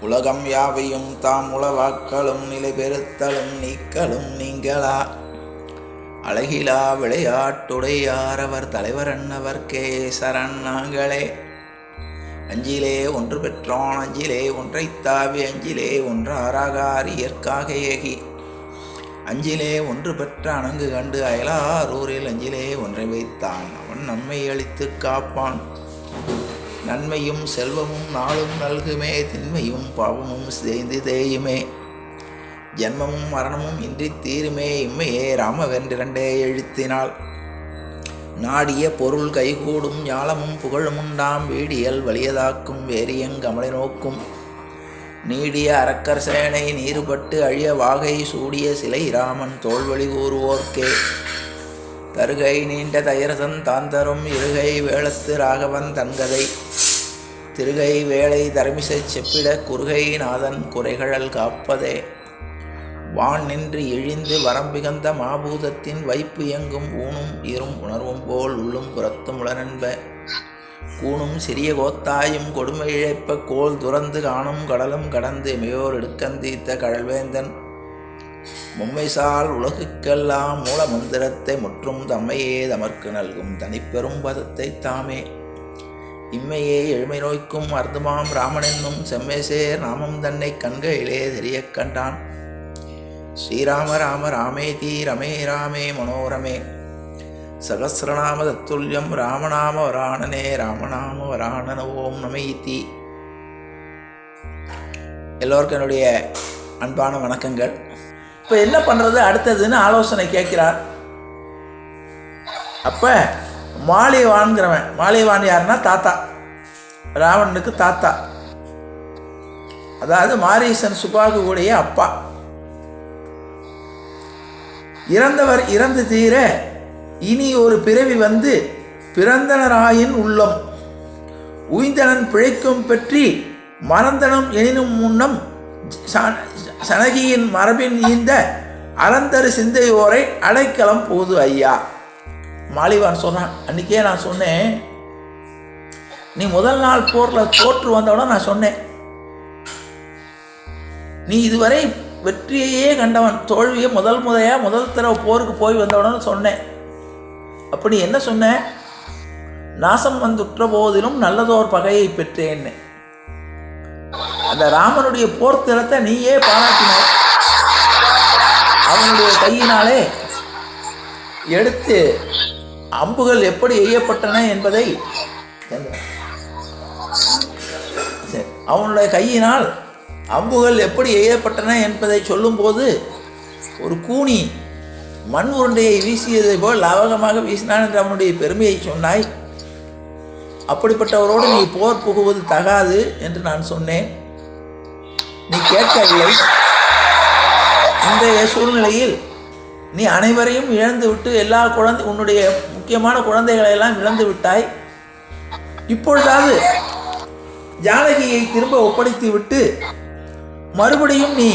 உலகம் யாவையும் தாம் உளவாக்களும் நிலை பெருத்தலும் நீக்கலும் நீங்களா? அழகிலா விளையாட்டுடையார் அவர் தலைவர் கே சரண் நாங்களே. அஞ்சிலே ஒன்று பெற்றோன் அஞ்சிலே ஒன்றை தாவி அஞ்சிலே ஒன்றாராகாரியற்காக ஏகி. அஞ்சிலே ஒன்று பெற்ற அணங்கு கண்டு அயலாரூரில் அஞ்சிலே ஒன்றை வைத்தான். அவன் நம்மை அழித்து காப்பான். நன்மையும் செல்வமும் நாளும் நல்குமே திண்மையும் பாவமும் சேர்ந்து தேயுமே. ஜென்மமும் மரணமும் இன்றி தீருமே இம்மையே ராமவென்றிரண்டே எழுத்தினால் நாடிய பொருள் கைகூடும் ஞாலமும் புகழுமுண்டாம் வீடியல் வலியதாக்கும் வேரியங்கமலை நோக்கும். நீடிய அரக்கர் சேனை நீருபட்டு அழிய வாகை சூடிய சிலை ராமன் தோல்வழி கூறுவோர்க்கே தருகை நீண்ட தயரசன் தாந்தரும் இருகை வேளத்து ராகவன் தன்கதை. திருகை வேளை தர்மிசை செப்பிட குறுகை நாதன் குறைகழல் காப்பதே. வான் நின்று இழிந்து வரம்பிகந்த மாபூதத்தின் வைப்பு எங்கும் ஊனும் இரும் உணர்வும் போல் உள்ளும் புறத்தும் உளனென்ப கூணும் சிறிய கோத்தாயும் கொடுமை இழைப்ப கோல் துறந்து காணும் கடலும் கடந்து மியோர் எடுக்கந்தீத்த கடல்வேந்தன் மும்மைசால் உலகுக்கெல்லாம் மூல மந்திரத்தை முற்றும் தம்மையே தமர்க்கு நல்கும் தனிப்பெரும் பதத்தை தாமே. இம்மையே எழுமை நோய்க்கும் அர்த்தமாம். ராமனென்னும் செம்மைசேர் நாமம் தன்னை கண்களிலே தெரியக் கண்டான். ஸ்ரீராம ராம ராமேதி ரமே ராமே மனோரமே. சகசிரநாம தத்துல்யம் ராமநாம வராணனே ராமநாம வராணன ஓம் நமைத்தி எல்லோருக்கும் என்னுடைய அன்பான வணக்கங்கள். இப்போ என்ன பண்ணுறது அடுத்ததுன்னு ஆலோசனை கேட்கிறார். அப்போ மாலிவான்கிறவன் மாலிவான் யாருன்னா தாத்தா. ராவணனுக்கு தாத்தா. அதாவது மாரீசன் சுபாகுவுடைய அப்பா. இறந்தவர் இறந்து தீர இனி ஒரு பிறவி வந்து பிறந்தனராயின் உள்ளம். உய்ந்தனன் பிழைக்கும் பெற்றி மறந்தனம் எனினும் முன்னம் ச- சனகியின் மரபின் ஈந்த அறந்தரு சிந்தையோரை அடைக்கலம் போது ஐயா. மாலிவான் சொன்னான் அன்றைக்கே நான் சொன்னேன் நீ முதல் நாள் போரில் தோற்று வந்தவுடன் நான் சொன்னேன். நீ இதுவரை வெற்றியையே கண்டவன் தோல்வியை முதல் முறையாக முதல் தடவை போருக்கு போய் வந்தவுடன் சொன்னேன். அப்படி என்ன சொன்னேன் நாசம் வந்துற்ற போதிலும் நல்லதோர் பகையை பெற்றேன்னு அந்த ராமனுடைய போர்த்திறத்தை நீயே பாராட்டினாய். அவனுடைய கையினாலே எடுத்து அம்புகள் எப்படி எய்யப்பட்டன என்பதை அவனுடைய கையினால் அம்புகள் எப்படி எய்யப்பட்டன என்பதை சொல்லும்போது ஒரு கூனி மண் உருண்டையை வீசியதை போல் லாவகமாக வீசினான் என்று அவனுடைய பெருமையை சொன்னாய். அப்படிப்பட்டவரோடு நீ போர் புகுவது தகாது என்று நான் சொன்னேன். நீ கேட்கவில்லை. இன்றைய சூழ்நிலையில் நீ அனைவரையும் இழந்து விட்டு எல்லா குழந்தை உன்னுடைய முக்கியமான குழந்தைகளை எல்லாம் இழந்து விட்டாய். இப்பொழுதாவது ஜானகியை திரும்ப ஒப்படைத்து விட்டு மறுபடியும் நீ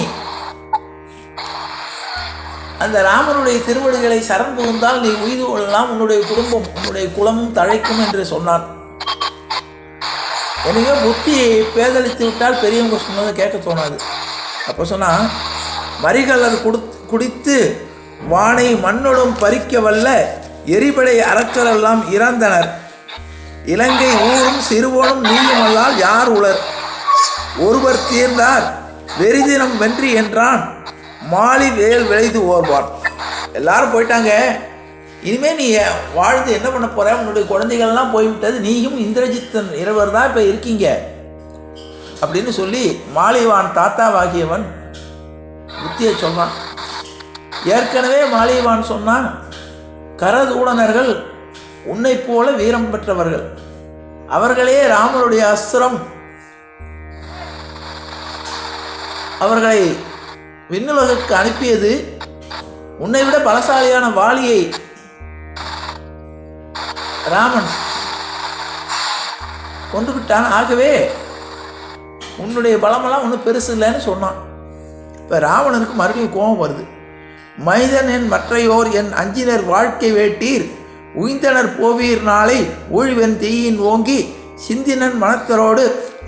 அந்த ராமனுடைய திருவடிகளை சரண் புகுந்தால் நீ உயிர் கொள்ளலாம் உன்னுடைய குடும்பம் உன்னுடைய குலமும் தழைக்கும் என்று சொன்னான். எனவே புத்தியை பேதளித்து விட்டால் பெரியவங்க சொன்னதை கேட்க தோணாது. அப்போ சொன்னா மறிகலர் குடு குடித்து வானை மண்ணுடன் பறிக்க வல்ல எரிபடை அரக்கரெல்லாம் இறந்தனர். இலங்கை ஊரும் சிறுவோனும் நீயுமல்லால் யார் உளர்? ஒருவர் தீர்ந்தார் வெறிதினம் வென்றி என்றான். மாலி வேல் விளைந்து ஓர்வான் எல்லாரும் போயிட்டாங்க. இனிமே நீ வாழ்ந்து என்ன பண்ண போற? உன்னுடைய குழந்தைகள்லாம் போய்விட்டது. நீயும் இந்திரஜித்தன் இருவர் தான் இப்போ இருக்கீங்க. அப்படின்னு சொல்லி மாலிவான் தாத்தாவாகியவன் புத்தியை சொன்னான் ஏற்கனவே மாலிவான் சொன்னான் கரதூடனர்கள் உன்னைப் போல வீரம் பெற்றவர்கள். அவர்களே ராமனுடைய அஸ்திரம். அவர்களை விண்ணுலகுக்கு அனுப்பியது உன்னை விட பலசாலியான வாலியை ராமன் கொண்டு விட்டான். ஆகவே உன்னுடைய பலமெல்லாம் ஒன்றும் பெருசு இல்லைன்னு சொன்னான். இப்போ ராவணனுக்கு மறுபடியும் கோபம் வருது. மனிதன் என் மற்றையோர் என் அஞ்சினர் வாழ்க்கை வேட்டீர். உய்ந்தனர் போவீர் நாளை ஊழ்வென் தீயின் ஓங்கி. சிந்தினன் மனத்தரோடு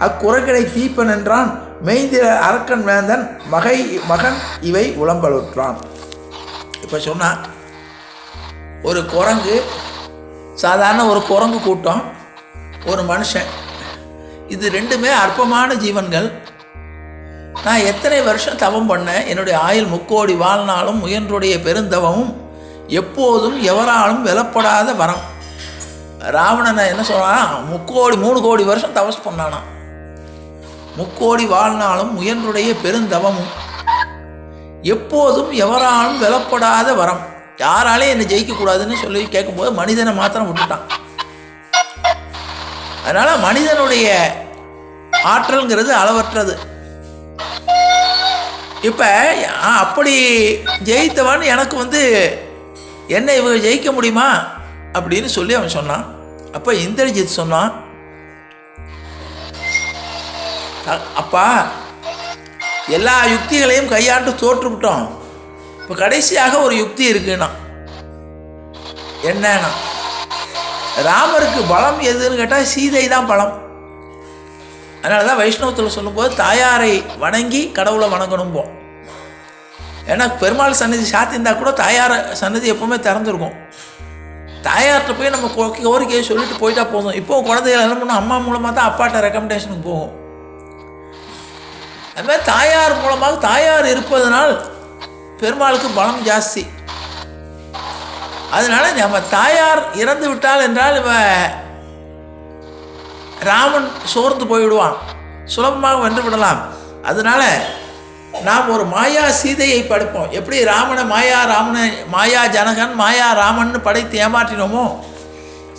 அக்குறக்கடை தீப்பன் என்றான். மெய்ந்திர அரக்கன் வேந்தன் மகை மகன் இவை உளம்பலுற்றான். இப்போ சொன்னால் ஒரு குரங்கு சாதாரண ஒரு குரங்கு கூட்டம் ஒரு மனுஷன். இது ரெண்டுமே அற்பமான ஜீவன்கள். நான் எத்தனை வருஷம் தவம் பண்ணேன்? என்னுடைய ஆயுள் முக்கோடி வாழ்நாளும் முயன்றுடைய பெருந்தவமும் எப்போதும் எவராலும் வெலப்படாத வரம். ராவணனை என்ன சொல்கிறான் முக்கோடி மூணு கோடி வருஷம் தவஸ் பண்ணானா. முக்கோடி வாழ்நாளும் முயன்றுடைய பெருந்தவமும் எப்போதும் எவராலும் வெலப்படாத வரம். யாராலையும் என்னை ஜெயிக்கக்கூடாதுன்னு சொல்லி கேட்கும்போது மனிதனை மாத்திரம் விட்டுட்டான். அதனால் மனிதனுடைய ஆற்றல்ங்கிறது அளவற்றது. இப்போ அப்படி ஜெயித்தவன் எனக்கு வந்து என்ன இவங்க ஜெயிக்க முடியுமா? அப்படின்னு சொல்லி அவன் சொன்னான். அப்போ இந்திரஜித் சொன்னான் அப்பா எல்லா யுக்திகளையும் கையாண்டு தோற்றுவிட்டோம். இப்போ கடைசியாக ஒரு யுக்தி இருக்குன்னா என்னன்னா ராமருக்கு பலம் எதுன்னு கேட்டால் சீதை தான் பலம். அதனால தான் வைஷ்ணவத்தில் சொல்லும்போது தாயாரை வணங்கி கடவுளை வணங்கணும்போம் ஏன்னா பெருமாள் சன்னதி சாத்தியிருந்தா கூட தாயார் சன்னதி எப்போவுமே திறந்துருக்கும். தாயார்கிட்ட போய் நம்ம கோரிக்கையை சொல்லிட்டு போயிட்டா போதும். இப்போ குழந்தைகள் என்ன பண்ணும் அம்மா மூலமாக தான் அப்பாட்ட ரெக்கமெண்டேஷனுக்கு போகும். அதுமாதிரி தாயார் மூலமாக தாயார் இருப்பதனால் பெருமாளுக்கு பலம் ஜாஸ்தி. அதனால நம்ம தாயார் இறந்து விட்டால் என்றால் இவ ராமன் சோர்ந்து போய்விடுவான். சுலபமாக வென்று விடலாம். அதனால நாம் ஒரு மாயா சீதையை படைப்போம். எப்படி ராமனை மாயா ராமனை மாயா ஜனகன் மாயா ராமன் படைத்து ஏமாற்றினோமோ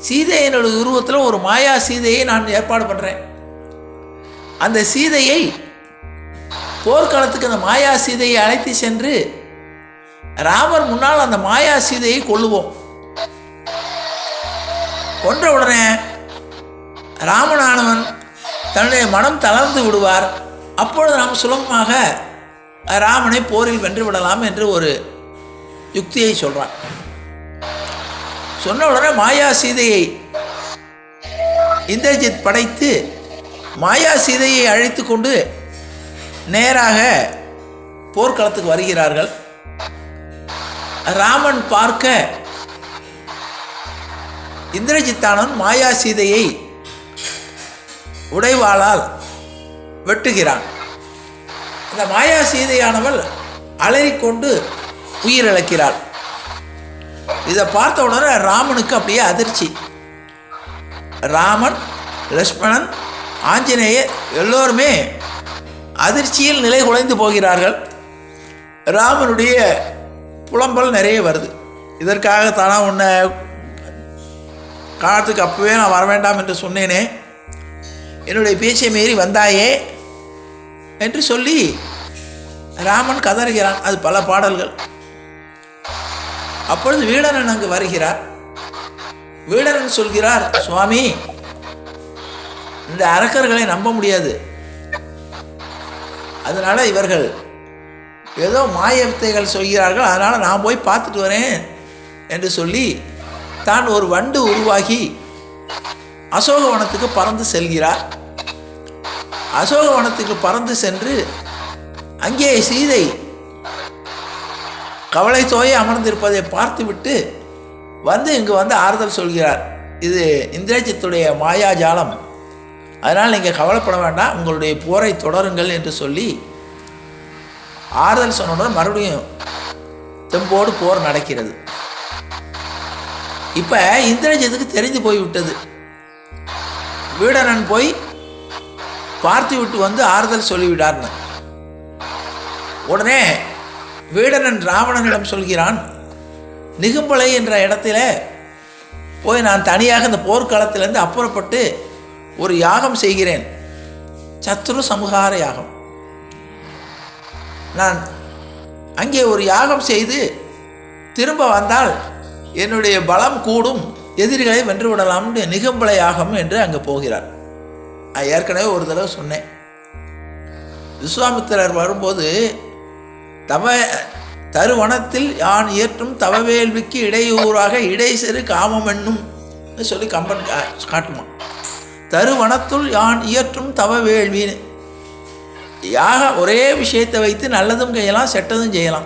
சீதையினுடைய உருவத்தில் ஒரு மாயா சீதையை நான் ஏற்பாடு பண்ணுறேன் அந்த சீதையை போர்க்களத்துக்கு அந்த மாயா சீதையை அழைத்து சென்று ராமர் முன்னால் அந்த மாயா சீதையை கொல்லுவோம். கொன்ற உடனே ராமனானவன் தன்னுடைய மனம் தளர்ந்து விடுவார். அப்பொழுது நாம் சுலபமாக ராமனை போரில் வென்று விடலாம் என்று ஒரு யுக்தியை சொல்கிறான் சொன்ன உடனே மாயா சீதையை இந்திரஜித் படைத்து மாயா சீதையை அழைத்து கொண்டு நேராக போர்க்களத்துக்கு வருகிறார்கள். ராமன் பார்க்க இந்திரஜித்தானன் மாயா சீதையை உடைவாளால் வெட்டுகிறான். அந்த மாயா சீதையானவள் அலறிக்கொண்டு உயிரிழக்கிறாள். இதை பார்த்த உடனே ராமனுக்கு அப்படியே அதிர்ச்சி. ராமன் லக்ஷ்மணன் ஆஞ்சநேயர் எல்லோருமே அதிர்ச்சியில் நிலை குலைந்து போகிறார்கள். ராமனுடைய புலம்பல் நிறைய வருது. இதற்காக தானா உன்னை காலத்துக்கு அப்பவே நான் வர வேண்டாம் என்று சொன்னேனே. என்னுடைய பேச்சை மீறி வந்தாயே என்று சொல்லி ராமன் கதறுகிறான். அது பல பாடல்கள். அப்பொழுது வீடனன் அங்கு வருகிறார். வீடனன் சொல்கிறார் சுவாமி இந்த அரக்கர்களை நம்ப முடியாது. அதனால இவர்கள் ஏதோ மாயத்தைகள் சொல்கிறார்கள். அதனால் நான் போய் பார்த்துட்டு வரேன் என்று சொல்லி தான் ஒரு வண்டு உருவாகி அசோகவனத்துக்கு பறந்து செல்கிறார். அசோகவனத்துக்கு பறந்து சென்று அங்கே சீதை கவலை தோயை அமர்ந்திருப்பதை பார்த்துவிட்டு வந்து இங்கு வந்து ஆறுதல் சொல்கிறார். இது இந்திரஜித்துடைய மாயாஜாலம் அதனால் நீங்கள் கவலைப்பட வேண்டாம் உங்களுடைய போரை தொடருங்கள் என்று சொல்லி ஆறுதல் சொன்னோட மறுபடியும் தெம்போடு போர் நடக்கிறது. இப்போ இந்திரஜித்துக்கு தெரிந்து போய்விட்டது. வீடரன் போய் பார்த்து விட்டு வந்து ஆறுதல் சொல்லிவிடார்னு உடனே வீடனன் ராவணனிடம் சொல்கிறான் நிகும்பலை என்ற இடத்துல போய் நான் தனியாக இந்த போர்க்களத்திலேருந்து அப்புறப்பட்டு ஒரு யாகம் செய்கிறேன். சத்ரு சமுகார யாகம். நான் அங்கே ஒரு யாகம் செய்து திரும்ப வந்தால் என்னுடைய பலம் கூடும். எதிரிகளை வென்று விடலாம்னு நிகம்பலை யாகம் என்று அங்கே போகிறார். நான் ஏற்கனவே ஒரு தடவை சொன்னேன். விஸ்வாமித்திரர் வரும்போது தவ தருவனத்தில் யான் இயற்றும் தவவேள்விக்கு இடையூறாக இடை சிறு காமம் என்னும் சொல்லி கம்பன் கா- காட்டுமா. தருவனத்துள் யான் இயற்றும் தவவேள்வின்னு யாக ஒரே விஷயத்தை வைத்து நல்லதும் செய்யலாம் செட்டதும் செய்யலாம்.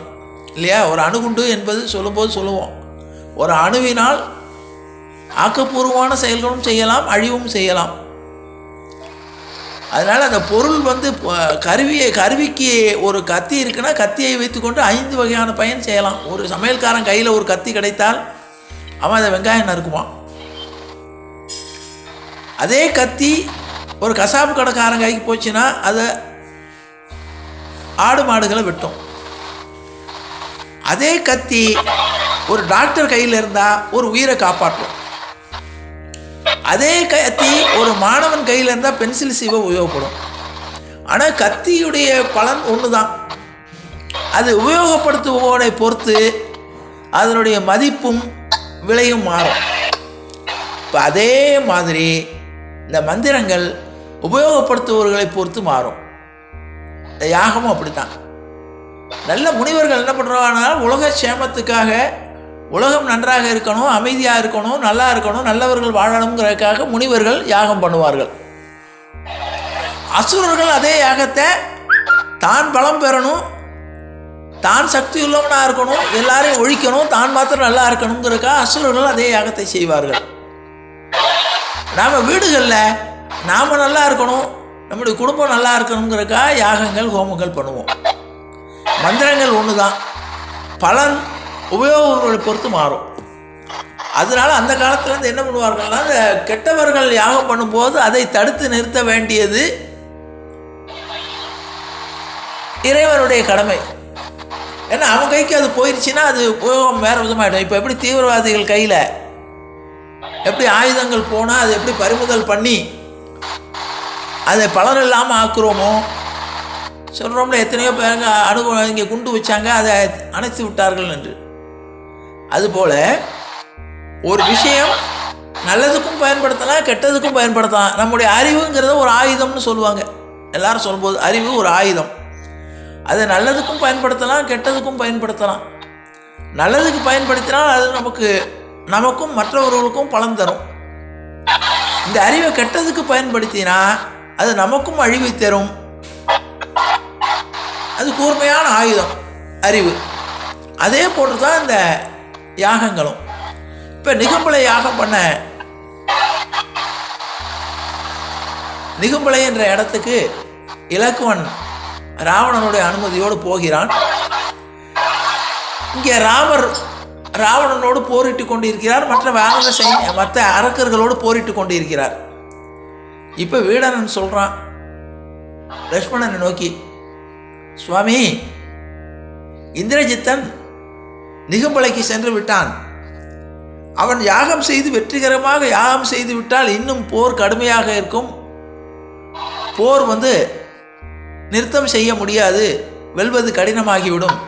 இல்லையா? ஒரு அணுகுண்டு என்பது சொல்லும்போது சொல்லுவோம். ஒரு அணுவினால் ஆக்கப்பூர்வமான செயல்களும் செய்யலாம் அழிவும் செய்யலாம். அதனால் அந்த பொருள் வந்து கருவியை கருவிக்கு ஒரு கத்தி இருக்குன்னா கத்தியை வைத்துக்கொண்டு ஐந்து வகையான பயன் செய்யலாம். ஒரு சமையல்காரன் கையில் ஒரு கத்தி கிடைத்தால் அவன் அதை வெங்காயம் நறுக்குவான். அதே கத்தி ஒரு கசாப்பு கடைக்காரன் கைக்கு போச்சுன்னா அதை ஆடு மாடுகளை வெட்டும். அதே கத்தி ஒரு டாக்டர் கையில் இருந்தால் ஒரு உயிரை காப்பாற்றும். அதே கத்தி ஒரு மாணவன் கையில் இருந்தால் பென்சில் சீவ உபயோகப்படும். ஆனால் கத்தியுடைய பலன் ஒன்று தான் அது உபயோகப்படுத்துவோரை பொறுத்து அதனுடைய மதிப்பும் விலையும் மாறும். இப்போ அதே மாதிரி இந்த மந்திரங்கள் உபயோகப்படுத்துபவர்களை பொறுத்து மாறும். இந்த யாகமும் அப்படித்தான். நல்ல முனிவர்கள் என்ன பண்ணுறாங்கன்னா உலக சேமத்துக்காக உலகம் நன்றாக இருக்கணும் அமைதியாக இருக்கணும் நல்லா இருக்கணும் நல்லவர்கள் வாழணுங்கிறதுக்காக முனிவர்கள் யாகம் பண்ணுவார்கள். அசுரர்கள் அதே யாகத்தை தான் பலம் பெறணும் தான் சக்தி உள்ளவனாக இருக்கணும் எல்லாரையும் ஒழிக்கணும் தான் மாத்திரம் நல்லா இருக்கணுங்கிறதுக்காக அசுரர்கள் அதே யாகத்தை செய்வார்கள். நாம் வீடுகளில் நாம் நல்லா இருக்கணும் நம்முடைய குடும்பம் நல்லா இருக்கணுங்கிறதுக்காக யாகங்கள் ஹோமங்கள் பண்ணுவோம். மந்திரங்கள் ஒன்று தான் பலன் உபயோகங்களை பொறுத்து மாறும். அதனால் அந்த காலத்துலேருந்து என்ன பண்ணுவார்கள்னா அந்த கெட்டவர்கள் யாகம் பண்ணும்போது அதை தடுத்து நிறுத்த வேண்டியது இறைவனுடைய கடமை. ஏன்னா அவன் கைக்கு அது போயிடுச்சுன்னா அது உபயோகம் வேறு விதமாகிடும் இப்போ எப்படி தீவிரவாதிகள் கையில் எப்படி ஆயுதங்கள் போனால் அது எப்படி பறிமுதல் பண்ணி அதை பலன் இல்லாமல் ஆக்குறோமோ? சொல்கிறோம்ல எத்தனையோ பேருங்க அனுபவம் இங்கே குண்டு வச்சாங்க அதை அணைத்து விட்டார்கள் என்று. அதுபோல ஒரு விஷயம் நல்லதுக்கும் பயன்படுத்தலாம் கெட்டதுக்கும் பயன்படுத்தலாம் நம்முடைய அறிவுங்கிறத ஒரு ஆயுதம்னு சொல்லுவாங்க. எல்லாரும் சொல்லும்போது அறிவு ஒரு ஆயுதம். அதை நல்லதுக்கும் பயன்படுத்தலாம் கெட்டதுக்கும் பயன்படுத்தலாம். நல்லதுக்கு பயன்படுத்தினால் அது நமக்கு நமக்கும் மற்றவர்களுக்கும் பலன் தரும். இந்த அறிவை கெட்டதுக்கு பயன்படுத்தினா அது நமக்கும் அழிவை தரும். அது கூர்மையான ஆயுதம் அறிவு. அதே போன்று தான் இந்த யாகங்களும். இப்போ நிகம்பலை யாகம் பண்ண நிகம்பலை என்ற இடத்துக்கு இலக்குவன் ராவணனுடைய அனுமதியோடு போகிறான். இங்கே ராமர் ராவணனோடு போரிட்டு கொண்டிருக்கிறார். மற்ற வானர சைன்ய மற்ற அரக்கர்களோடு போரிட்டு கொண்டிருக்கிறார். இப்போ வீடனன் சொல்கிறான் லக்ஷ்மணனை நோக்கி சுவாமி இந்திரஜித்தன் நிகம்பலைக்கு சென்று விட்டான். அவன் யாகம் செய்து வெற்றிகரமாக யாகம் செய்து விட்டால் இன்னும் போர் கடுமையாக இருக்கும். போர் வந்து நிறுத்தம் செய்ய முடியாது வெல்வது கடினமாகிவிடும்.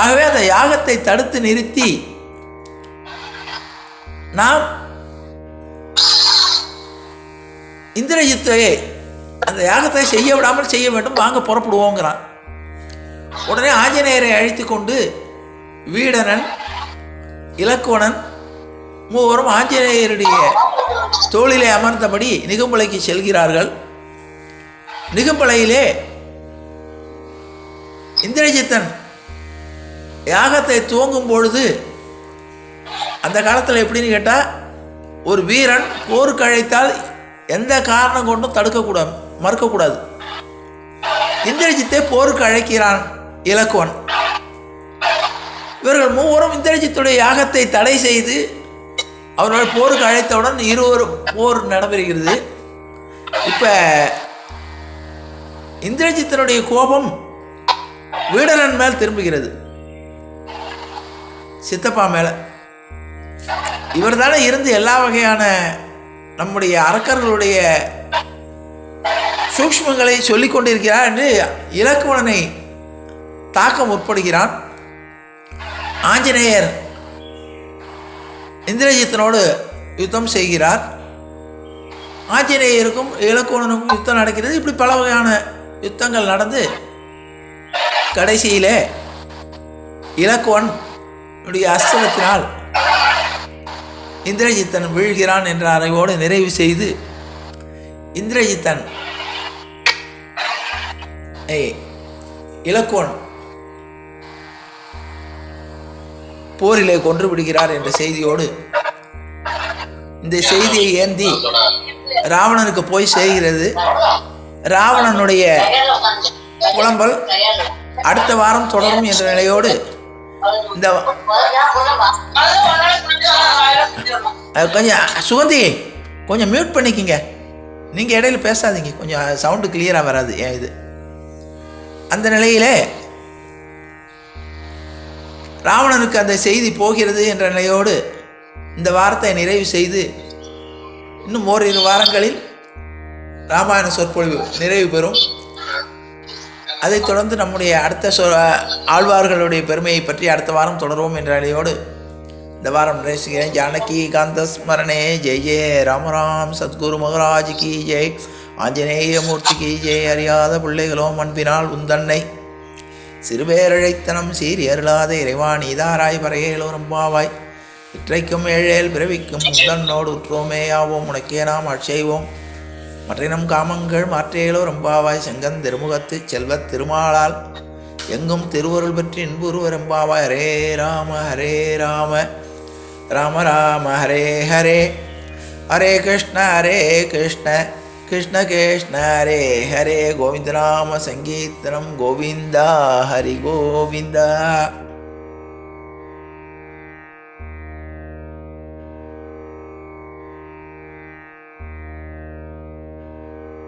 ஆகவே அந்த யாகத்தை தடுத்து நிறுத்தி நாம் இந்திரஜித்தையே அந்த யாகத்தை செய்ய விடாமல் செய்ய வேண்டும் வாங்க புறப்படுவோங்கிறான். உடனே ஆஞ்சநேயரை அழைத்து கொண்டு வீடனன் இலக்கோணன் மூவரும் ஆஞ்சநேயருடைய தோளிலே அமர்ந்தபடி நிகம்பலைக்கு செல்கிறார்கள். நிகம்பலையிலே இந்திரஜித்தன் யாகத்தை துவங்கும் பொழுது அந்த காலத்தில் எப்படின்னு கேட்டால் ஒரு வீரன் போருக்கு அழைத்தால் எந்த காரணம் கொண்டும் தடுக்கக்கூடாது மறுக்கக்கூடாது. இந்திரஜித்தை போருக்கு அழைக்கிறான் இலக்குவன் இவர்கள் மூவரும் இந்திரஜித்துடைய யாகத்தை தடை செய்து அவர்கள் போருக்கு அழைத்தவுடன் இருவரும் போர் நடைபெறுகிறது. இப்போ இந்திரஜித்தனுடைய கோபம் வீடரன் மேல் திரும்புகிறது. சித்தப்பா மேலே. இவர் தானே இருந்து எல்லா வகையான நம்முடைய அரக்கர்களுடைய சூக்ஷ்மங்களை சொல்லிக் கொண்டிருக்கிறார் என்று இலக்குவனனை தாக்க முற்படுகிறான். ஆஞ்சநேயர் இந்திரஜித்தனோடு யுத்தம் செய்கிறார். ஆஞ்சநேயருக்கும் இலக்கோணனுக்கும் யுத்தம் நடக்கிறது. இப்படி பல வகையான யுத்தங்கள் நடந்து கடைசியிலே இலக்குவன் உடைய அஸ்திரத்தினால் இந்திரஜித்தன் வீழ்கிறான் என்ற அறிவோடு நிறைவு செய்து இந்திரஜித்தன் ஏய் இலக்குவன் போரிலே கொன்று விடுகிறார் என்ற செய்தியோடு இந்த செய்தியை ஏந்தி ராவணனுக்கு போய் சேர்கிறது. ராவணனுடைய புலம்பல் அடுத்த வாரம் தொடரும் என்ற நிலையோடு இந்த கொஞ்சம் சுகந்தி கொஞ்சம் மியூட் பண்ணிக்கிங்க. நீங்கள் இடையில பேசாதீங்க. கொஞ்சம் சவுண்டு கிளியராக வராது. ஏன் இது? அந்த நிலையிலே ராவணனுக்கு அந்த செய்தி போகிறது என்ற நிலையோடு இந்த வாரத்தை நிறைவு செய்து இன்னும் ஓரிரு வாரங்களில் ராமாயண சொற்பொழிவு நிறைவு பெறும். அதைத் தொடர்ந்து நம்முடைய அடுத்த சொ ஆழ்வார்களுடைய பெருமையை பற்றி அடுத்த வாரம் தொடருவோம் என்ற நிலையோடு இந்த வாரம் நிறைவு செய்கிறேன் ஜானகி காந்த ஸ்மரணே. ஜெய் ஜெய ராமராம் சத்குரு மகராஜ் கி ஜெய். ஆஞ்சநேய மூர்த்தி கி ஜெய். அறியாத பிள்ளைகளோ அன்பினால் உந்தன்னை சிறுபேரழைத்தனம் சீரி அருளாத இறைவா நீதாராய் பறையேலோரும் பாவாய். இற்றைக்கும் ஏழேல் பிறவிக்கும் முந்தன்னோடு உற்றோமே ஆவோம். உனக்கே நாம் அட்செய்வோம் மற்றினம் காமங்கள் மாற்றேலோ ரம்பாவாய் செங்கன் திருமுகத்து செல்வத் திருமாலால் எங்கும் திருவருள் பற்றி இன்புருவ ரம்பாவாய் ஹரே ராம ஹரே ராம. ராம ராம ஹரே ஹரே. ஹரே கிருஷ்ண ஹரே கிருஷ்ண. கிருஷ்ண கிருஷ்ண ஹரே ஹரே கோவிந்த நாம சங்கீர்த்தனம் கோவிந்தா ஹரி கோவிந்தா